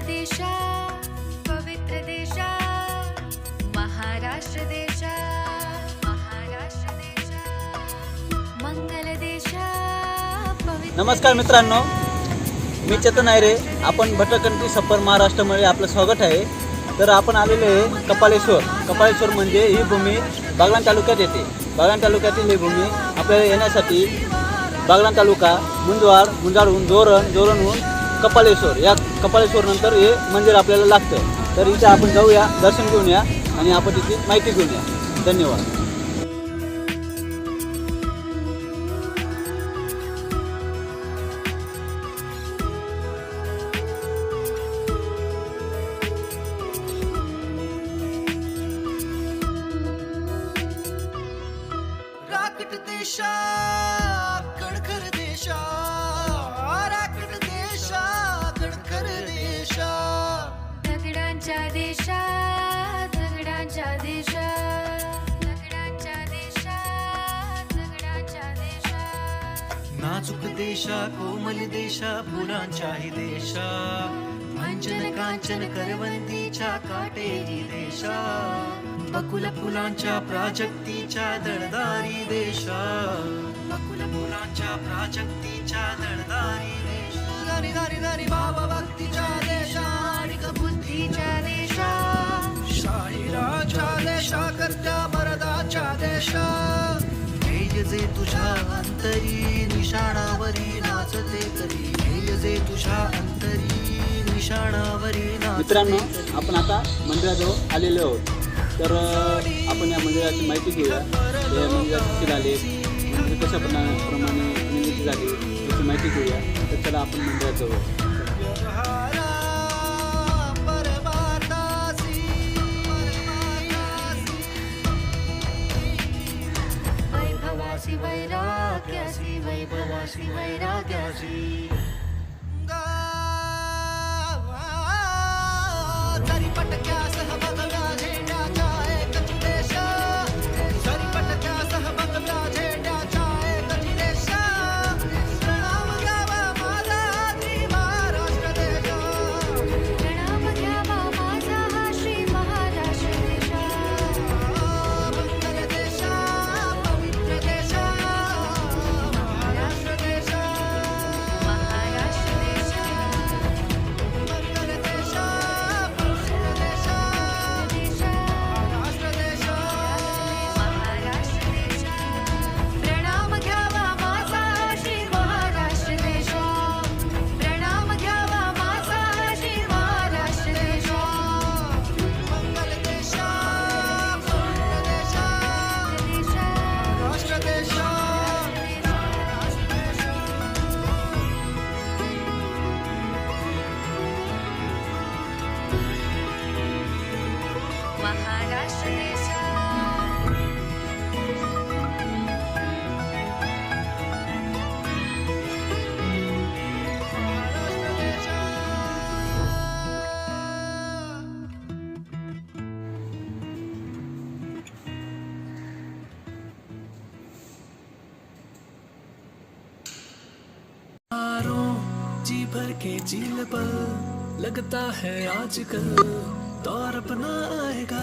देशा पवित्र देशा महाराष्ट्र देशा महाराष्ट्र देशा मंगल देशा नमस्कार मित्रांनो मी चेतन आयरे. आपण भटकंती सफर महाराष्ट्रामध्ये आपलं स्वागत आहे. तर आपण आलेलो आहे कपालेश्वर कपालेश्वर म्हणजे ही भूमी बागलाण तालुक्यात येते. बागलाण तालुक्यातील ही भूमी आपल्याला येण्यासाठी बागलाण तालुका मुंजवाड मुंजाडहून जोरण जोरणहून कपालेश्वर या कपालेश्वर नंतर हे मंदिर आपल्याला लागतं. तर इथे आपण जाऊया दर्शन घेऊन या आणि आपण तिथे माहिती घेऊन या. धन्यवाद. देशा कणखर देशा. दगडांच्या देशात दगडांच्या देशात दगडांच्या देशात. दगडांच्या देशा कोमल देशा फुलांच्याही देशा. अंजन कांचन करवंदीच्या काटेरी देशा. बकुल फुलांच्या प्राजक्तीच्या दळदारी देशा. बकुल फुलांच्या प्राजक्तीच्या दळदारी देशा. दारी दारी दारी बाबा भक्तीच्या ध्येय जे तुझ्या अंतरी निशाणावरी नाचते ध्येय जे तुझ्या अंतरी निशाणावरी मित्रांनो आपण आता मंदिराजवळ आलेलो आहोत. तर आपण या मंदिराची माहिती घेऊया. या मंदिर कशा प्रमाणे निर्मिती झाली याची माहिती घेऊया. तर चला आपण मंदिरात जाऊ वैभवासी वैराग्यासी जरी पटक्यासह बघव्या झेंड्याच्या भर के झील पर लगता है आजकल दौर अपना आएगा।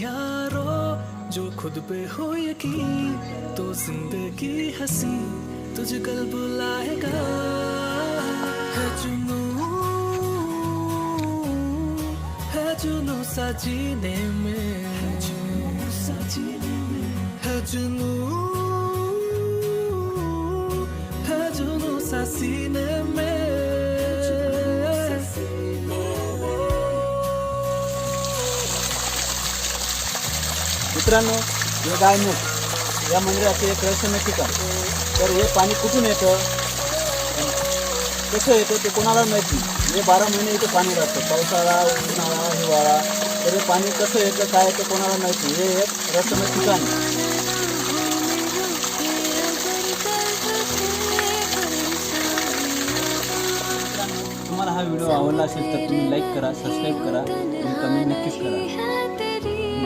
यारो, जो खुद पे हो यकीन तो ज़िंदगी हँसी तुझे कल बुलाएगा। है जुनू है जुनू सा जीने में। सा जीने में। है जुनू सीने में मित्रांनो हे गायमुख या मंदिराचे एक रहस्यमय ठिकाण तर हे पाणी कुठून येतं? कसं येतं ते कोणाला माहिती नाही. हे बारा महिने इथे पाणी राहतं. पावसाळा उन्हाळा हिवाळा. तर हे पाणी कसं येतं काय येतं कोणाला माहिती नाही. हे एक रहस्यमय ठिकाण हा व्हिडिओ आवडला असेल तर तुम्ही लाईक करा सबस्क्राईब करा आणि कमेंट नक्कीच करा.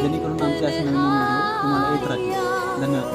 जेणेकरून आमचे असे नवीन व्हिडिओ तुम्हाला येत राहतील. धन्यवाद.